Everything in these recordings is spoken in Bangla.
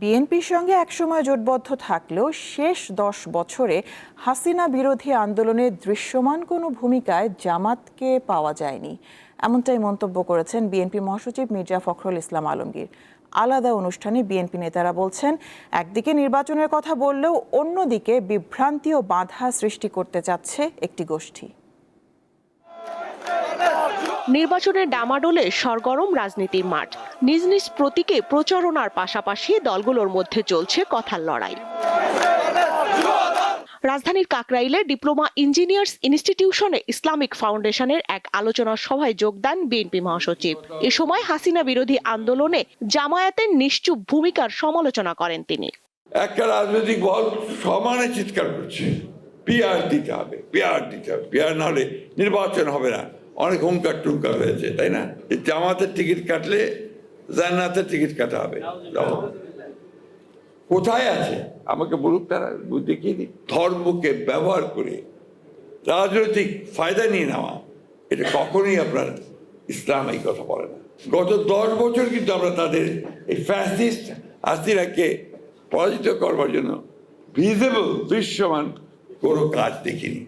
বিএনপির সঙ্গে একসময় জোটবদ্ধ থাকলেও শেষ দশ বছরে হাসিনা বিরোধী আন্দোলনে দৃশ্যমান কোনো ভূমিকায় জামাতকে পাওয়া যায়নি। এমনটাই মন্তব্য করেছেন বিএনপি মহাসচিব মির্জা ফখরুল ইসলাম আলমগীর। আলাদা অনুষ্ঠানে বিএনপি নেতারা বলছেন, একদিকে নির্বাচনের কথা বললেও অন্যদিকে বিভ্রান্তি ও বাধা সৃষ্টি করতে চাচ্ছে একটি গোষ্ঠী। নির্বাচনের ডামাডোলে সরগরম রাজনীতির মাঠ। নিজ নিজ প্রতীকে প্রচারণার পাশাপাশি দলগুলোর মধ্যে চলছে কথার লড়াই। রাজধানীর কাকরাইলে ডিপ্লোমা ইঞ্জিনিয়ার্স ইনস্টিটিউশনে ইসলামিক ফাউন্ডেশনের এক আলোচনা সভায় যোগ দেন বিএনপি মহাসচিব। এ সময় হাসিনা বিরোধী আন্দোলনে জামায়াতের নিশ্চুপ ভূমিকার সমালোচনা করেন তিনি। একটা রাজনৈতিক বল সমানে চিৎকার করছে। পিআর দিতে হবে, পিআর দিতে হবে, পিআর না হলে নির্বাচন হবে না। অনেক হুঙ্কার টুঙ্কার হয়েছে, তাই না? জামাতের টিকিট কাটলে জান্নাতের টিকিট কাটা হবে কোথায় আছে? আমাকে বলুক তারা দেখিয়ে দিই ধর্মকে ব্যবহার করে রাজনৈতিক ফায়দা নিয়ে নেওয়া, এটা কখনোই আপনার ইসলাম এই কথা বলে না। গত দশ বছর কিন্তু আমরা তাদের এই ফ্যাসিস্ট হাসিনাকে পরাজিত করবার জন্য ভিজিবল দৃশ্যমান কোনো কাজ দেখিনি।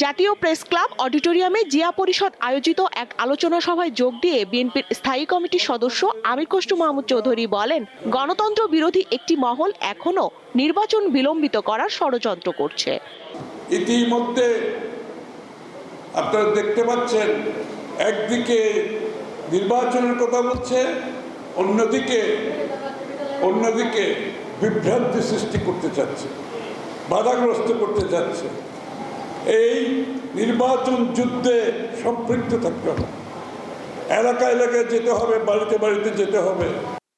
জাতীয় প্রেস ক্লাব অডিটোরিয়ামে জিয়া পরিষদ আয়োজিত এক আলোচনা সভায় যোগ দিয়ে বিএনপির স্থায়ী কমিটির সদস্য আমির কষ্টু মাহমুদ চৌধুরী বলেন, গণতন্ত্র বিরোধী একটি মহল এখনও নির্বাচন বিলম্বিত করার ষড়যন্ত্র করছে। ইতিমধ্যে আপনারা দেখতে পাচ্ছেন, একদিকে নির্বাচনের কথা বলছে, অন্যদিকে অন্যদিকে বিভ্রান্তি সৃষ্টি করতে চাচ্ছে, বাধাগ্রস্ত করতে চাচ্ছে। এই নির্বাচন যুদ্ধে সম্পৃক্ত থাকতে হবে। এলাকা এলাকায় যেতে হবে বাড়িতে বাড়িতে যেতে হবে।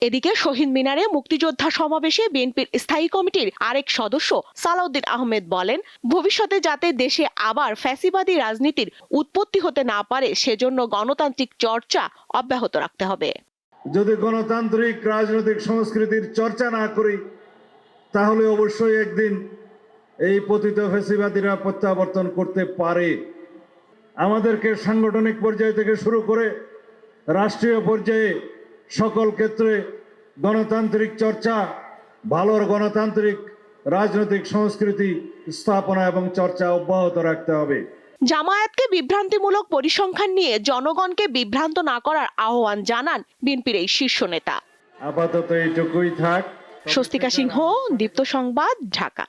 এদিকে শহীদ মিনারে মুক্তিযোদ্ধা সমাবেশে বিএনপির স্থায়ী কমিটির আরেক সদস্য সালাউদ্দিন আহমেদ বলেন ভবিষ্যতে যাতে দেশে আবার ফ্যাসিবাদী রাজনীতির উৎপত্তি হতে না পারে সেজন্য গণতান্ত্রিক চর্চা অব্যাহত রাখতে হবে। যদি গণতান্ত্রিক রাজনৈতিক সংস্কৃতির চর্চা না করি তাহলে অবশ্যই একদিন এই পতিত ফেসিবাদীরা প্রত্যাবর্তন করতে পারে। আমাদেরকে সাংগঠনিক পর্যায় থেকে শুরু করে রাষ্ট্রীয় পর্যায়ে সকল ক্ষেত্রে গণতান্ত্রিক চর্চা ভালোর গণতান্ত্রিক রাজনৈতিক সংস্কৃতি স্থাপনা এবং চর্চা অব্যাহত রাখতে হবে। জামায়াতকে বিভ্রান্তিমূলক পরিসংখ্যান নিয়ে জনগণকে বিভ্রান্ত না করার আহ্বান জানান বিএনপির এই শীর্ষ নেতা। আপাতত এইটুকুই থাক। স্বস্তিকা সিংহ দীপ্ত সংবাদ ঢাকা।